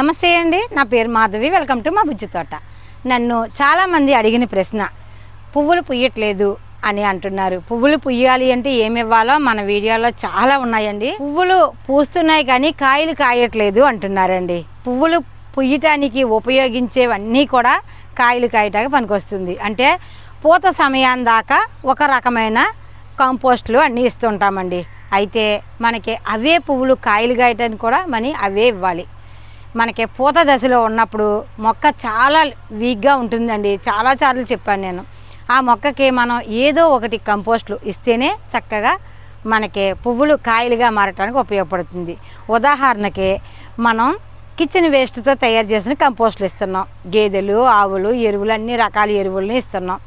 నమస్తే అండి నా పేరు మాధవి వెల్కమ్ టు మా బుజ్జి తోట. నన్ను చాలామంది అడిగిన ప్రశ్న పువ్వులు పుయ్యట్లేదు అని అంటున్నారు. పువ్వులు పుయ్యాలి అంటే ఏమి ఇవ్వాలో మన వీడియోలో చాలా ఉన్నాయండి. పువ్వులు పూస్తున్నాయి కానీ కాయలు కాయట్లేదు అంటున్నారండి. పువ్వులు పుయ్యటానికి ఉపయోగించేవన్నీ కూడా కాయలు కాయటానికి పనికొస్తుంది. అంటే పూత సమయం దాకా ఒక రకమైన కాంపోస్ట్లు అన్నీ ఇస్తుంటామండి. అయితే మనకి అవే పువ్వులు కాయలు కాయటానికి కూడా మనీ అవే ఇవ్వాలి. మనకి పూత దశలో ఉన్నప్పుడు మొక్క చాలా వీక్గా ఉంటుందండి. చాలా సార్లు చెప్పాను నేను. ఆ మొక్కకి మనం ఏదో ఒకటి కంపోస్ట్లు ఇస్తేనే చక్కగా మనకి పువ్వులు కాయలుగా మారటానికి ఉపయోగపడుతుంది. ఉదాహరణకి మనం కిచెన్ వేస్ట్తో తయారు చేసిన కంపోస్ట్లు ఇస్తున్నాం. గేదెలు ఆవులు ఎరువులు అన్ని రకాల ఎరువులని ఇస్తున్నాం.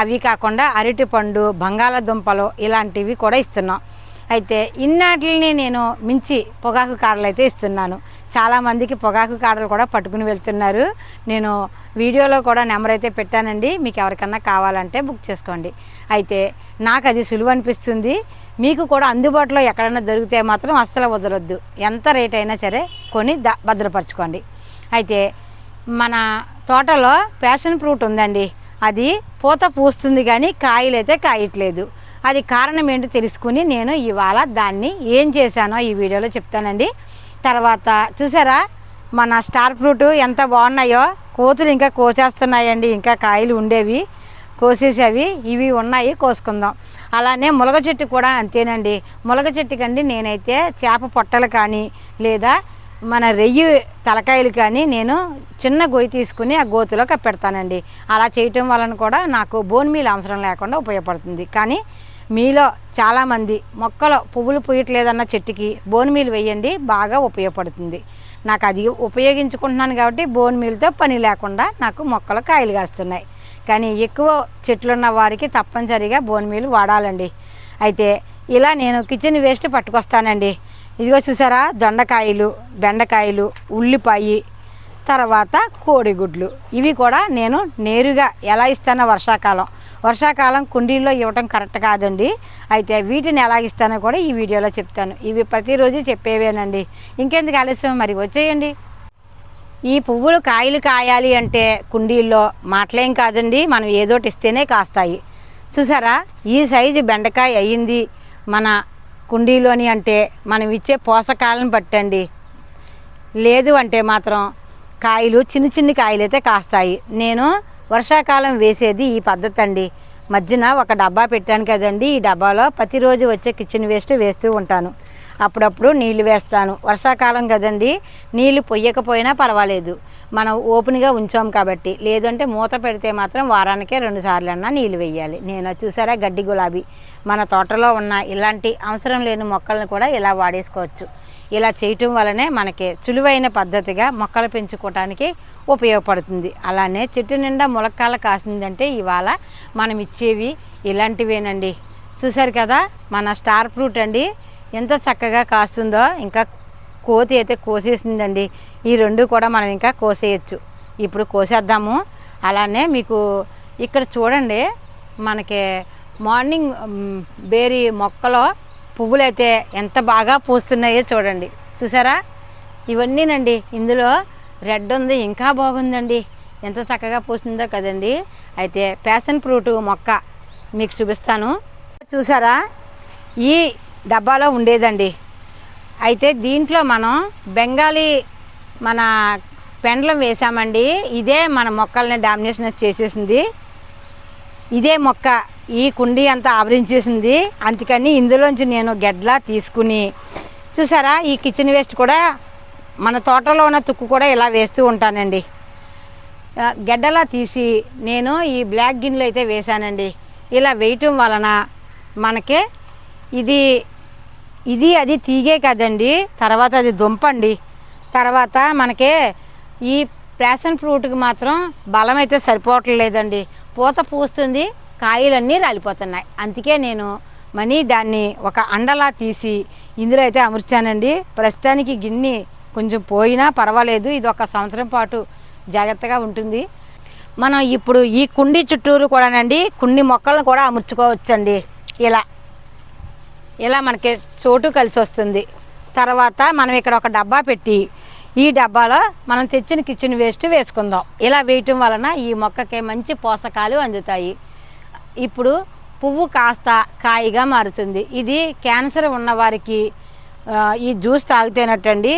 అవి కాకుండా అరటిపండు బంగాళాదుంపలు ఇలాంటివి కూడా ఇస్తున్నాం. అయితే ఇన్నాటిని నేను మించి పొగాకు కాడలు అయితే ఇస్తున్నాను చాలామందికి పొగాకు కాడలు కూడా పట్టుకుని వెళ్తున్నారు. నేను వీడియోలో కూడా నెంబర్ అయితే పెట్టానండి. మీకు ఎవరికన్నా కావాలంటే బుక్ చేసుకోండి. అయితే నాకు అది సులువు అనిపిస్తుంది. మీకు కూడా అందుబాటులో ఎక్కడైనా దొరికితే మాత్రం అస్సలు వదలొద్దు. ఎంత రేట్ అయినా సరే కొని ద భద్రపరచుకోండి. అయితే మన తోటలో ప్యాషన్ ఫ్రూట్ ఉందండి. అది పూత పూస్తుంది కానీ కాయలు అయితే కాయట్లేదు. అది కారణం ఏంటో తెలుసుకుని నేను ఇవాళ దాన్ని ఏం చేశానో ఈ వీడియోలో చెప్తానండి. తర్వాత చూసారా మన స్టార్ ఫ్రూట్ ఎంత బాగున్నాయో కోతులు ఇంకా కోసేస్తున్నాయండి ఇంకా కాయలు ఉండేవి కోసేసేవి ఇవి ఉన్నాయి కోసుకుందాం. అలానే ములగ చెట్టు కూడా అంతేనండి. ములగ చెట్టు కండి నేనైతే చేప పొట్టలు కానీ లేదా మన రెయ్యి తలకాయలు కానీ నేను చిన్న గొయ్యి తీసుకుని ఆ గోతులో కప్పెడతానండి. అలా చేయటం వలన కూడా నాకు బోన్ మీల్ అవసరం లేకుండా ఉపయోగపడుతుంది. కానీ మీలో చాలామంది మొక్కలు పువ్వులు పూయట్లేదన్న చెట్టుకి బోన్ మీల్ వేయండి బాగా ఉపయోగపడుతుంది. నాకు అది ఉపయోగించుకుంటున్నాను కాబట్టి బోన్ మీల్తో పని లేకుండా నాకు మొక్కలు కాయలు కాస్తున్నాయి. కానీ ఎక్కువ చెట్లున్న వారికి తప్పనిసరిగా బోన్ మీల్ వాడాలండి. అయితే ఇలా నేను కిచెన్ వేస్ట్ పట్టుకొస్తానండి. ఇదిగో చూసారా? దొండకాయలు బెండకాయలు ఉల్లిపాయ తర్వాత కోడిగుడ్లు. ఇవి కూడా నేను నేరుగా ఎలా ఇస్తానో వర్షాకాలం. వర్షాకాలం కుండీల్లో ఇవ్వటం కరెక్ట్ కాదండి. అయితే వీటిని ఎలా ఇస్తానో కూడా ఈ వీడియోలో చెప్తాను. ఇవి ప్రతిరోజు చెప్పేవేనండి. ఇంకెందుకు ఆలస్యం? మరి వచ్చేయండి. ఈ పువ్వులు కాయలు కాయాలి అంటే కుండీల్లో మాటలేం కాదండి. మనం ఏదోటి ఇస్తేనే కాస్తాయి. చూసారా? ఈ సైజు బెండకాయ అయ్యింది మన కుండీలోని అంటే మనం ఇచ్చే పోషకాలను బట్టండి. లేదు అంటే మాత్రం కాయలు చిన్న చిన్న కాయలు అయితే కాస్తాయి. నేను వర్షాకాలం వేసేది ఈ పద్ధతి అండి. మధ్యన ఒక డబ్బా పెట్టాను కదండి. ఈ డబ్బాలో ప్రతిరోజు వచ్చే కిచెన్ వేస్ట్ వేస్తూ ఉంటాను. అప్పుడప్పుడు నీళ్ళు వేస్తాను. వర్షాకాలం కదండి. నీళ్ళు పొయ్యకపోయినా పర్వాలేదు. మనం ఓపెన్గా ఉంచాం కాబట్టి. లేదంటే మూత పెడితే మాత్రం వారానికే రెండు సార్లు అన్నా నీళ్ళు వేయాలి. నేను చూసారా? గడ్డి గులాబీ. మన తోటలో ఉన్న ఇలాంటి అవసరం లేని మొక్కలను కూడా ఇలా వాడేసుకోవచ్చు. ఇలా చేయటం వలనే మనకి సులువైన పద్ధతిగా మొక్కలు పెంచుకోవటానికి ఉపయోగపడుతుంది. అలానే చెట్టు నిండా ములక్కాలు కాసిందంటే ఇవాళ మనం ఇచ్చేవి ఇలాంటివేనండి. చూసారు కదా మన స్టార్ ఫ్రూట్ అండి. ఎంత చక్కగా కాస్తుందో ఇంకా కోతి అయితే కోసేసిందండి. ఈ రెండు కూడా మనం ఇంకా కోసేయచ్చు. ఇప్పుడు కోసేద్దాము. అలానే మీకు ఇక్కడ చూడండి మనకి మార్నింగ్ బేరీ మొక్కలో పువ్వులు అయితే ఎంత బాగా పూస్తున్నాయో చూడండి. చూసారా? ఇవన్నీనండి. ఇందులో రెడ్ ఉంది ఇంకా బాగుందండి. ఎంత చక్కగా పూస్తుందో కదండి. అయితే ప్యాషన్ ఫ్రూట్ మొక్క మీకు చూపిస్తాను. చూసారా? ఈ డబ్బాలో ఉండేదండి. అయితే దీంట్లో మనం బెంగాలీ మన పెండలం వేసామండి. ఇదే మన మొక్కల్ని డామినేషన్ చేసేసింది. ఇదే మొక్క. ఈ కుండీ అంతా ఆవరించేసింది. అందుకని ఇందులోంచి నేను గెడ్లా తీసుకుని చూసారా? ఈ కిచెన్ వేస్ట్ కూడా మన తోటలో ఉన్న తుక్కు కూడా ఇలా వేస్తూ ఉంటానండి. గెడ్డలా తీసి నేను ఈ బ్లాక్ గిన్నెలు అయితే వేశానండి. ఇలా వేయటం వలన మనకి ఇది ఇది అది తీగే కదండి. తర్వాత అది దుంపండి. తర్వాత మనకి ఈ ప్యాషన్ ఫ్రూట్కి మాత్రం బలం అయితే సరిపోవట్లేదండి. పూత పూస్తుంది. కాయలన్నీ రాలిపోతున్నాయి. అందుకే నేను మనీ దాన్ని ఒక అండలా తీసి ఇందులో అయితే అమర్చానండి. ప్రస్తుతానికి గిన్నె కొంచెం పోయినా పర్వాలేదు. ఇది ఒక సంవత్సరం పాటు జాగ్రత్తగా ఉంటుంది. మనం ఇప్పుడు ఈ కుండీ చుట్టూరు కూడానండి కొన్ని మొక్కలను కూడా అమర్చుకోవచ్చండి. ఇలా ఇలా మనకి చోటు కలిసి వస్తుంది. తర్వాత మనం ఇక్కడ ఒక డబ్బా పెట్టి ఈ డబ్బాలో మనం తెచ్చిన కిచెన్ వేస్ట్ వేసుకుందాం. ఇలా వేయటం వలన ఈ మొక్కకి మంచి పోషకాలు అందుతాయి. ఇప్పుడు పువ్వు కాస్త కాయగా మారుతుంది. ఇది క్యాన్సర్ ఉన్నవారికి ఈ జ్యూస్ తాగితేనట్టండి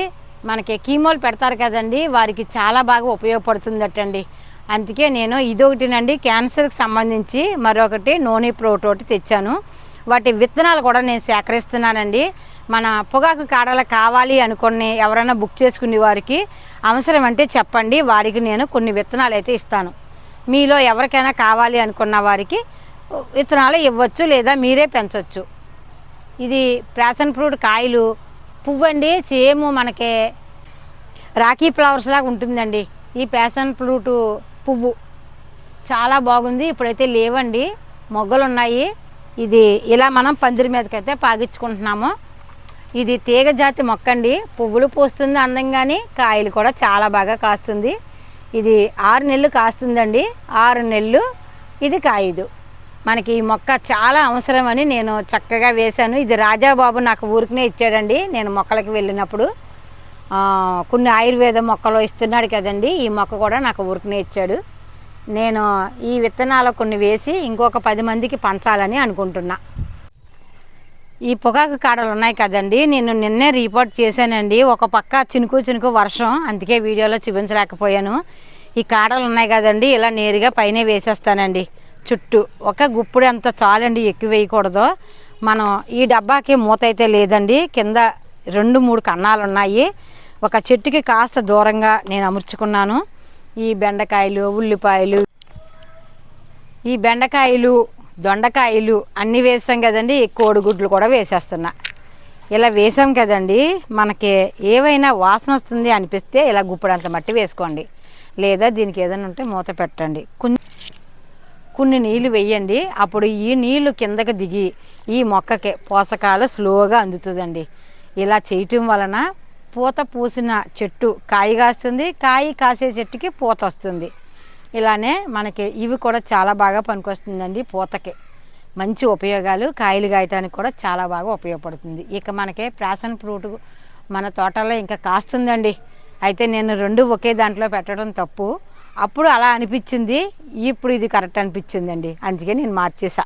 మనకి కీమోలు పెడతారు కదండి వారికి చాలా బాగా ఉపయోగపడుతుందటండి. అందుకే నేను ఇదొకటినండి క్యాన్సర్కి సంబంధించి మరొకటి నూనె ప్రోటోటి తెచ్చాను. వాటి విత్తనాలు కూడా నేను సేకరిస్తున్నానండి. మన పొగాకు కాడలు కావాలి అనుకుని ఎవరైనా బుక్ చేసుకునే వారికి అవసరం అంటే చెప్పండి వారికి నేను కొన్ని విత్తనాలు అయితే ఇస్తాను. మీలో ఎవరికైనా కావాలి అనుకున్న వారికి విత్తనాలు ఇవ్వచ్చు లేదా మీరే పెంచవచ్చు ఇది ప్యాషన్ ఫ్రూట్ కాయలు పువ్వు అండి సేమ్ మనకి రాఖీ ఫ్లవర్స్ లాగా ఉంటుందండి. ఈ ప్యాషన్ ఫ్రూట్ పువ్వు చాలా బాగుంది. ఇప్పుడైతే లేవండి. మొగ్గలు ఉన్నాయి ఇది ఇలా మనం పందిరి మీదకైతే పాగించుకుంటున్నాము. ఇది తీగ జాతి మొక్క అండి పువ్వులు పూస్తుంది అందంగాని కాయలు కూడా చాలా బాగా కాస్తుంది. ఇది ఆరు నెలలు కాస్తుందండి. ఆరు నెలలు ఇది కాయదు. మనకి ఈ మొక్క చాలా అవసరమని నేను చక్కగా వేశాను. ఇది రాజాబాబు నాకు ఊరికనే ఇచ్చాడండి. నేను మొక్కలకి వెళ్ళినప్పుడు కొన్ని ఆయుర్వేద మొక్కలు ఇస్తున్నాడు కదండి. ఈ మొక్క కూడా నాకు ఊరికనే ఇచ్చాడు. నేను ఈ విత్తనాలు కొన్ని వేసి ఇంకొక పది మందికి పంచాలని అనుకుంటున్నా. ఈ పొగాకు కాడలు ఉన్నాయి కదండి. నేను నిన్నే రిపోర్ట్ చేశానండి. ఒక పక్క చినుకు చినుకు వర్షం అందుకే వీడియోలో చూపించలేకపోయాను. ఈ కాడలు ఉన్నాయి కదండి. ఇలా నేరుగా పైన వేసేస్తానండి. చుట్టూ. ఒక గుప్పుడు అంత చాలండి ఎక్కువ వేయకూడదు. మనం ఈ డబ్బాకి మూత అయితే లేదండి కింద రెండు మూడు కన్నాలు ఉన్నాయి ఒక చెట్టుకి కాస్త దూరంగా నేను అమర్చుకున్నాను. ఈ బెండకాయలు ఉల్లిపాయలు ఈ బెండకాయలు దొండకాయలు అన్నీ వేసాం కదండి కోడిగుడ్లు కూడా వేసేస్తున్నా. ఇలా వేసాం కదండి మనకి ఏవైనా వాసన వస్తుంది అనిపిస్తే ఇలా గుప్పుడంత మట్టి వేసుకోండి. లేదా దీనికి ఏదైనా ఉంటే మూత పెట్టండి. కొంచెం కొన్ని నీళ్ళు వేయండి అప్పుడు ఈ నీళ్ళు కిందకి దిగి ఈ మొక్కకి పోషకాలు స్లోగా అందుతుందండి. ఇలా చేయటం వలన పూత పూసిన చెట్టు కాయ కాస్తుంది. కాయ కాసే చెట్టుకి పూత వస్తుంది. ఇలానే మనకి ఇవి కూడా చాలా బాగా పనికొస్తుందండి పూతకి. మంచి ఉపయోగాలు. కాయలు కాయటానికి కూడా చాలా బాగా ఉపయోగపడుతుంది. ఇక మనకి ప్యాషన్ ఫ్రూట్ మన తోటలో ఇంకా కాస్తుందండి. అయితే నేను రెండు ఒకే దాంట్లో పెట్టడం తప్పు. అప్పుడు అలా అనిపించింది. ఇప్పుడు ఇది కరెక్ట్ అనిపించిందండి. అందుకే నేను మార్చేసా.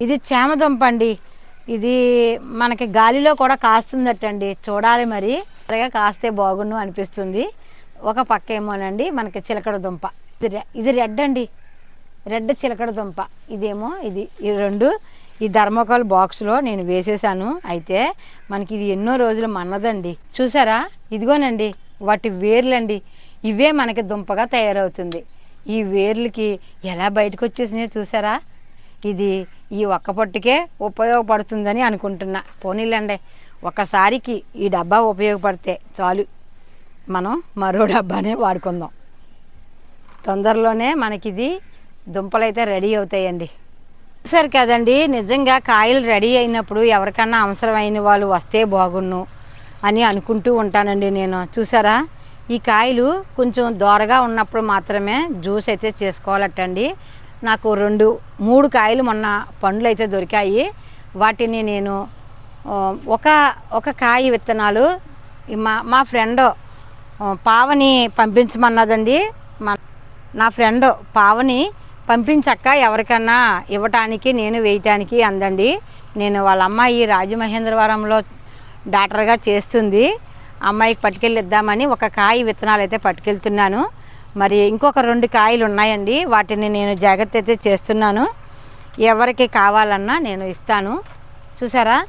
ఇది చేమదుంప అండి. ఇది మనకి గాలిలో కూడా కాస్తుందటండి. చూడాలి మరి. త్వరగా కాస్తే బాగుండు అనిపిస్తుంది. ఒక పక్క ఏమోనండి మనకి చిలకడ దుంప. ఇది ఇది రెడ్ అండి. రెడ్ చిలకడ దుంప. ఇదేమో ఇది ఈ రెండు. ఈ ధర్మకోల్ బాక్స్లో నేను వేసేసాను. అయితే మనకి ఇది ఎన్నో రోజులు మన్నదండి. చూసారా? ఇదిగోనండి. వాటి వేర్లండి. ఇవే మనకి దుంపగా తయారవుతుంది. ఈ వేర్లకి ఎలా బయటకు వచ్చేసినాయో చూసారా? ఇది ఈ ఒక్క పొట్టుకే ఉపయోగపడుతుందని అనుకుంటున్నా. పోనీలండి ఒకసారికి ఈ డబ్బా ఉపయోగపడితే చాలు. మనం మరో డబ్బానే వాడుకుందాం. తొందరలోనే మనకిది దుంపలైతే రెడీ అవుతాయండి. చూసారు కదండి నిజంగా కాయలు రెడీ అయినప్పుడు ఎవరికన్నా అవసరమైన వాళ్ళు వస్తే బాగున్ను అని అనుకుంటూ ఉంటానండి నేను. చూసారా? ఈ కాయలు కొంచెం దోరగా ఉన్నప్పుడు మాత్రమే జ్యూస్ అయితే చేసుకోవాలటండి. నాకు రెండు మూడు కాయలు మొన్న పండ్లు అయితే దొరికాయి. వాటిని నేను ఒక ఒక కాయ విత్తనాలు మా మా ఫ్రెండ్ పావని పంపించమన్నదండి. మా నా ఫ్రెండ్ పావని పంపించక్క ఎవరికన్నా ఇవ్వటానికి నేను వేయటానికి అందండి. నేను వాళ్ళ అమ్మాయి రాజమహేంద్రవరంలో డాక్టర్గా చేస్తుంది. అమ్మాయికి పట్టుకెళ్ళిద్దామని ఒక కాయ విత్తనాలు అయితే పట్టుకెళ్తున్నాను. మరి ఇంకొక రెండు కాయలు ఉన్నాయండి. వాటిని నేను జాగ్రత్త అయితే చేస్తున్నాను. ఎవరికి కావాలన్నా నేను ఇస్తాను. చూసారా?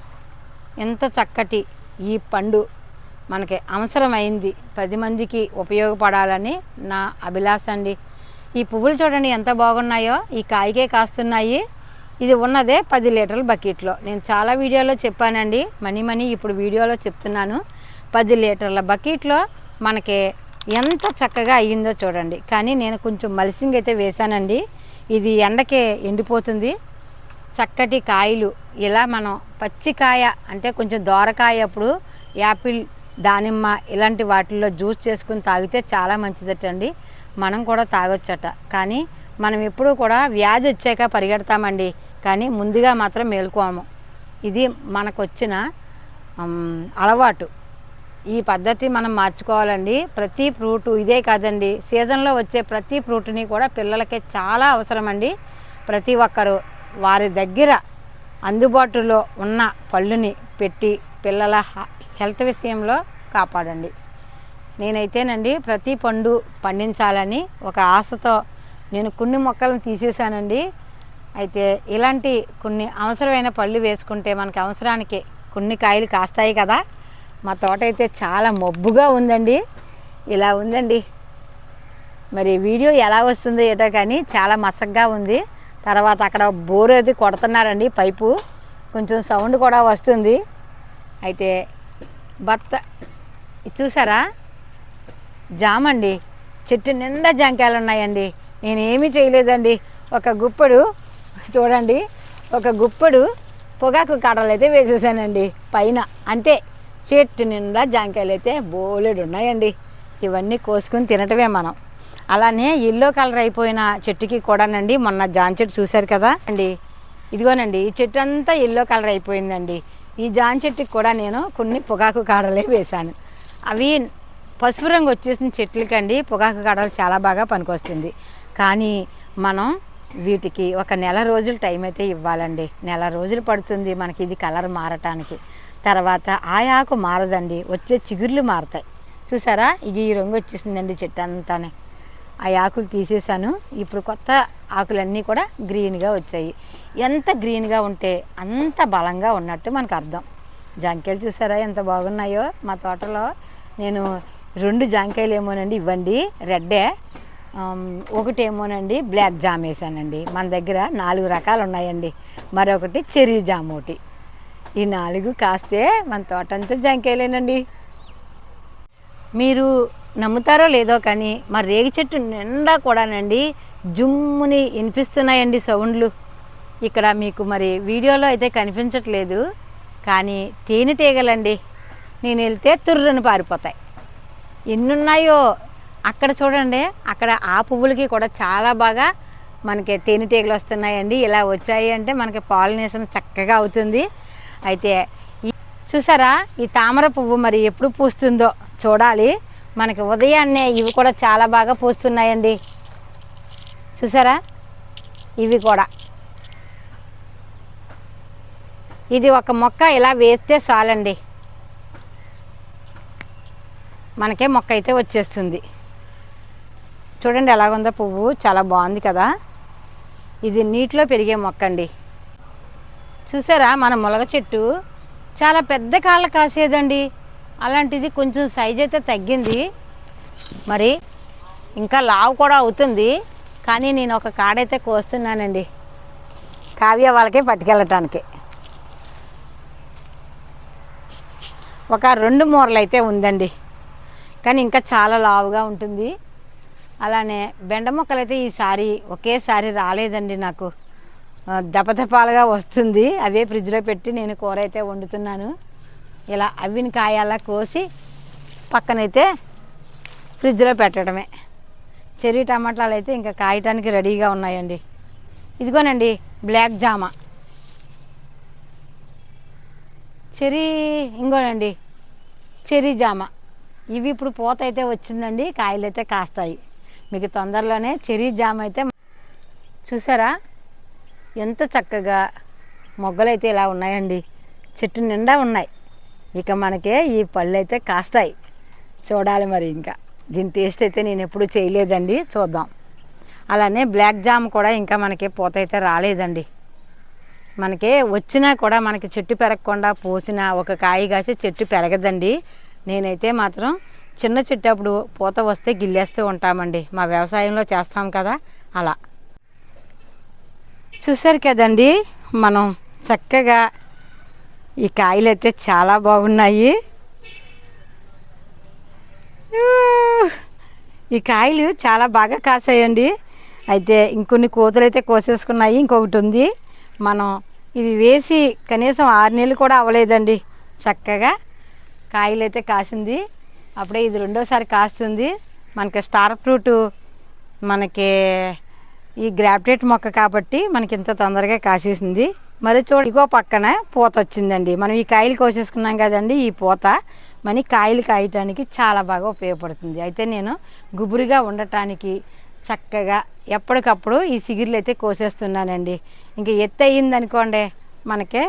ఎంత చక్కటి ఈ పండు మనకి అవసరమైంది. పది మందికి ఉపయోగపడాలని నా అభిలాష అండి. ఈ పువ్వులు చూడండి ఎంత బాగున్నాయో. ఈ కాయకే కాస్తున్నాయి. ఇది ఉన్నదే పది లీటర్ల బకెట్లో. నేను చాలా వీడియోలో చెప్పానండి. మనీ మనీ ఇప్పుడు వీడియోలో చెప్తున్నాను. పది లీటర్ల బకెట్లో మనకి ఎంత చక్కగా అయ్యిందో చూడండి. కానీ నేను కొంచెం మల్సింగ్ అయితే వేశానండి. ఇది ఎండకే ఎండిపోతుంది. చక్కటి కాయలు. ఇలా మనం పచ్చికాయ అంటే కొంచెం దోరకాయ అప్పుడు యాపిల్ దానిమ్మ ఇలాంటి వాటిల్లో జ్యూస్ చేసుకుని తాగితే చాలా మంచిదటండి. మనం కూడా తాగొచ్చట. కానీ మనం ఎప్పుడూ కూడా వ్యాధి వచ్చాక పరిగెడతామండి. కానీ ముందుగా మాత్రం మేలుకోము. ఇది మనకు వచ్చిన అలవాటు. ఈ పద్ధతి మనం మార్చుకోవాలండి. ప్రతి ఫ్రూటు ఇదే కాదండి. సీజన్లో వచ్చే ప్రతి ఫ్రూట్ని కూడా పిల్లలకి చాలా అవసరం అండి ప్రతి ఒక్కరు వారి దగ్గర అందుబాటులో ఉన్న పళ్ళుని పెట్టి పిల్లల హెల్త్ విషయంలో కాపాడండి. నేనైతేనండి ప్రతి పండు పండించాలని ఒక ఆశతో నేను కొన్ని మొక్కలను తీసేశానండి. అయితే ఇలాంటి కొన్ని అవసరమైన పళ్ళు వేసుకుంటే మనకి అవసరానికి కొన్ని కాయలు కాస్తాయి కదా. మా తోట అయితే చాలా మబ్బుగా ఉందండి. ఇలా ఉందండి. మరి వీడియో ఎలా వస్తుందో ఏటో కానీ చాలా మసగ్గా ఉంది. తర్వాత అక్కడ బోర్ అది కొడుతున్నారండి పైపు. కొంచెం సౌండ్ కూడా వస్తుంది. అయితే భర్త చూసారా? జామ అండి. చెట్టు నిండా జాంకాయలు ఉన్నాయండి. నేనేమీ చేయలేదండి. ఒక గుప్పడు చూడండి. ఒక గుప్పడు పొగాకు కడలు అయితే వేసేసానండి. పైన అంతే. చెట్టు నిండా జాంకాయలు అయితే బోలెడు ఉన్నాయండి. ఇవన్నీ కోసుకుని తినటమే మనం. అలానే ఎల్లో కలర్ అయిపోయిన చెట్టుకి కూడానండి మొన్న జాన్ చెట్టు చూశారు కదా అండి. ఇదిగోనండి ఈ చెట్టు అంతా ఎల్లో కలర్ అయిపోయిందండి. ఈ జాన్ చెట్టుకి కూడా నేను కొన్ని పొగాకు కాడలే వేశాను. అవి పసుపు రంగు వచ్చేసిన చెట్లకండి పొగాకు కాడలు చాలా బాగా పనికొస్తుంది. కానీ మనం వీటికి ఒక నెల రోజులు టైం అయితే ఇవ్వాలండి. నెల రోజులు పడుతుంది మనకి ఇది కలర్ మారటానికి. తర్వాత ఆ ఆకు మారదండి. వచ్చే చిగుర్లు మారుతాయి. చూసారా? ఇది ఈ రంగు వచ్చేసిందండి చెట్టు అంతానే. ఆ ఆకులు తీసేసాను. ఇప్పుడు కొత్త ఆకులన్నీ కూడా గ్రీన్గా వచ్చాయి. ఎంత గ్రీన్గా ఉంటే అంత బలంగా ఉన్నట్టు మనకు అర్థం. జాంకాయలు చూసారా ఎంత బాగున్నాయో? మా తోటలో నేను రెండు జాంకాయలు ఏమోనండి ఇవ్వండి. రెడ్డే. ఒకటేమోనండి బ్లాక్ జామ్ వేసానండి. మన దగ్గర నాలుగు రకాలు ఉన్నాయండి మరొకటి చెరీ జామ్ ఒకటి. ఈ నాలుగు కాస్తే మన తోట అంతా జాంకాయలేనండి. మీరు నమ్ముతారో లేదో కానీ మా రేగి చెట్టు నిండా కూడానండి జుమ్ముని వినిపిస్తున్నాయండి సౌండ్లు. ఇక్కడ మీకు మరి వీడియోలో అయితే కనిపించట్లేదు కానీ తేనెటీగలండి నేను వెళ్తే తుర్రను పారిపోతాయి. ఎన్నున్నాయో అక్కడ చూడండి అక్కడ ఆ పువ్వులకి కూడా చాలా బాగా మనకి తేనెటీగలు వస్తున్నాయండి. ఇలా వచ్చాయి అంటే మనకి పాలినేషన్ చక్కగా అవుతుంది. అయితే చూసారా? ఈ తామర పువ్వు మరి ఎప్పుడు పూస్తుందో చూడాలి. మనకి ఉదయాన్నే ఇవి కూడా చాలా బాగా పూస్తున్నాయండి. చూసారా? ఇవి కూడా. ఇది ఒక మొక్క ఇలా వేస్తే చాలండి. మనకే మొక్క అయితే వచ్చేస్తుంది. చూడండి ఎలాగుందో పువ్వు. చాలా బాగుంది కదా. ఇది నీటిలో పెరిగే మొక్క అండి చూసారా మన ములగ చెట్టు? చాలా పెద్ద కాళ్ళ కాసేదండి. అలాంటిది కొంచెం సైజ్ అయితే తగ్గింది. మరి ఇంకా లావు కూడా అవుతుంది. కానీ నేను ఒక కాడైతే కోస్తున్నానండి. కావ్య వాళ్ళకి పట్టుకెళ్ళటానికి. ఒక రెండు మూరలు అయితే ఉందండి. కానీ ఇంకా చాలా లావుగా ఉంటుంది. అలానే బెండ మొక్కలు అయితే ఈసారి ఒకేసారి రాలేదండి నాకు. దపదపాలుగా వస్తుంది. అవే ఫ్రిడ్జ్లో పెట్టి నేను కూర అయితే వండుతున్నాను. ఇలా అవిని కాయాలా కోసి పక్కనైతే ఫ్రిడ్జ్లో పెట్టడమే. చెర్రీ టమాటాలు అయితే ఇంకా కాయటానికి రెడీగా ఉన్నాయండి. ఇదిగోనండి బ్లాక్ జామ. చెరీ ఇంకోనండి చెరీ జామ. ఇవి ఇప్పుడు పూత అయితే వచ్చిందండి కాయలు అయితే కాస్తాయి. మీకు తొందరలోనే చెరీ జామ అయితే చూసారా? ఎంత చక్కగా మొగ్గలు అయితే ఇలా ఉన్నాయండి. చెట్టు నిండా ఉన్నాయి. ఇక మనకే ఈ పళ్ళు అయితే కాస్తాయి. చూడాలి మరి ఇంకా. దీని టేస్ట్ అయితే నేను ఎప్పుడు చేయలేదండి. చూద్దాం. అలానే బ్లాక్ జామ్ కూడా ఇంకా మనకి పూత అయితే రాలేదండి. మనకి వచ్చినా కూడా మనకి చెట్టు పెరగకుండా పోసిన ఒక కాయ కాసి చెట్టు పెరగదండి. నేనైతే మాత్రం చిన్న చెట్టు అప్పుడు పూత వస్తే గిల్లేస్తూ ఉంటామండి. మా వ్యవసాయంలో చేస్తాం కదా. అలా. చూసారు కదండి? మనం చక్కగా ఈ కాయలు అయితే చాలా బాగున్నాయి. ఈ కాయలు చాలా బాగా కాసాయండి. అయితే ఇంకొన్ని కోతులు అయితే కోసేసుకున్నాయి. ఇంకొకటి ఉంది. మనం ఇది వేసి కనీసం ఆరు నెలలు కూడా అవ్వలేదండి. చక్కగా కాయలు అయితే కాసింది. అప్పుడే ఇది రెండోసారి కాస్తుంది. మనకి స్టార్ ఫ్రూట్ మనకి ఈ గ్రాప్టేట్ మొక్క కాబట్టి మనకి ఇంత తొందరగా కాసేసింది. మరి చూడ ఇగో పక్కన పూత వచ్చిందండి. మనం ఈ కాయలు కోసేసుకున్నాం కదండి ఈ పూత. మనీ కాయలు కాయటానికి చాలా బాగా ఉపయోగపడుతుంది. అయితే నేను గుబురుగా ఉండటానికి చక్కగా ఎప్పటికప్పుడు ఈ సిగిర్లు అయితే కోసేస్తున్నానండి. ఇంకా ఎత్తు అయ్యిందనుకోండి మనకే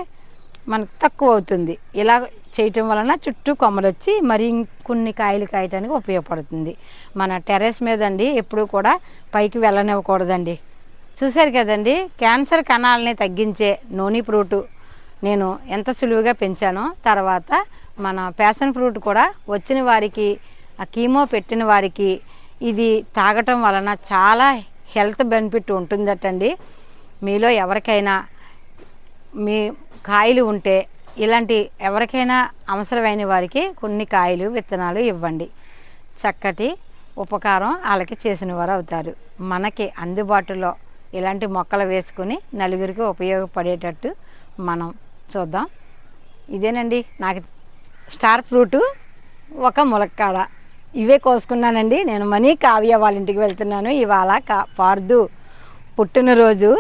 మనకు తక్కువ అవుతుంది. ఇలా చేయటం వలన చుట్టూ కొమ్మలు వచ్చి మరి కొన్ని కాయలు కాయటానికి ఉపయోగపడుతుంది. మన టెర్రస్ మీద అండి ఎప్పుడూ కూడా పైకి వెళ్ళనివ్వకూడదండి. చూశారు కదండి క్యాన్సర్ కణాలని తగ్గించే నూనె ఫ్రూటు నేను ఎంత సులువుగా పెంచానో తర్వాత మన ప్యాషన్ ఫ్రూట్ కూడా వచ్చిన వారికి ఆ కీమో పెట్టిన వారికి ఇది తాగటం వలన చాలా హెల్త్ బెనిఫిట్ ఉంటుందటండి. మీలో ఎవరికైనా మీ కాయలు ఉంటే ఇలాంటి ఎవరికైనా అవసరమైన వారికి కొన్ని కాయలు విత్తనాలు ఇవ్వండి. చక్కటి ఉపకారం వాళ్ళకి చేసిన వారు అవుతారు. మనకి అందుబాటులో ఇలాంటి మొక్కలు వేసుకుని నలుగురికి ఉపయోగపడేటట్టు మనం చూద్దాం. ఇదేనండి నాకు స్టార్ ఫ్రూటు ఒక ములక్కాడ. ఇవే కోసుకున్నానండి. నేను మనీ కావ్య వాళ్ళ ఇంటికి వెళ్తున్నాను. ఇవాళ కా పార్దు పుట్టినరోజు.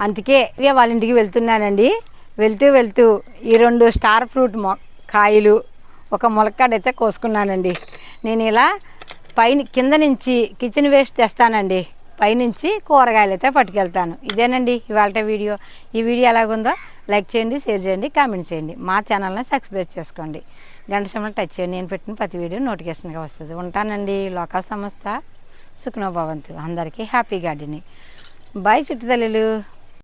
అందుకే కావ్య వాళ్ళ ఇంటికి వెళ్తున్నానండి. వెళ్తూ వెళ్తూ ఈ రెండు స్టార్ ఫ్రూట్ మొ కాయలు ఒక ములక్కాడైతే అయితే కోసుకున్నానండి. నేను ఇలా పైన కింద నుంచి కిచెన్ వేస్ట్ తెస్తానండి. పైనుంచి కూరగాయలు అయితే పట్టుకెళ్తాను. ఇదేనండి ఇవాళ వీడియో. ఈ వీడియో ఎలాగుందో లైక్ చేయండి షేర్ చేయండి కామెంట్ చేయండి. మా ఛానల్ని సబ్స్క్రైబ్ చేసుకోండి. గంట సమయంలో టచ్ చేయండి. నేను పెట్టిన ప్రతి వీడియో నోటిఫికేషన్గా వస్తుంది. ఉంటానండి లోకా సంస్థ. సుఖనోభవంతు. అందరికీ హ్యాపీ గార్డెనింగ్. బాయ్ చుట్టుదల్లులు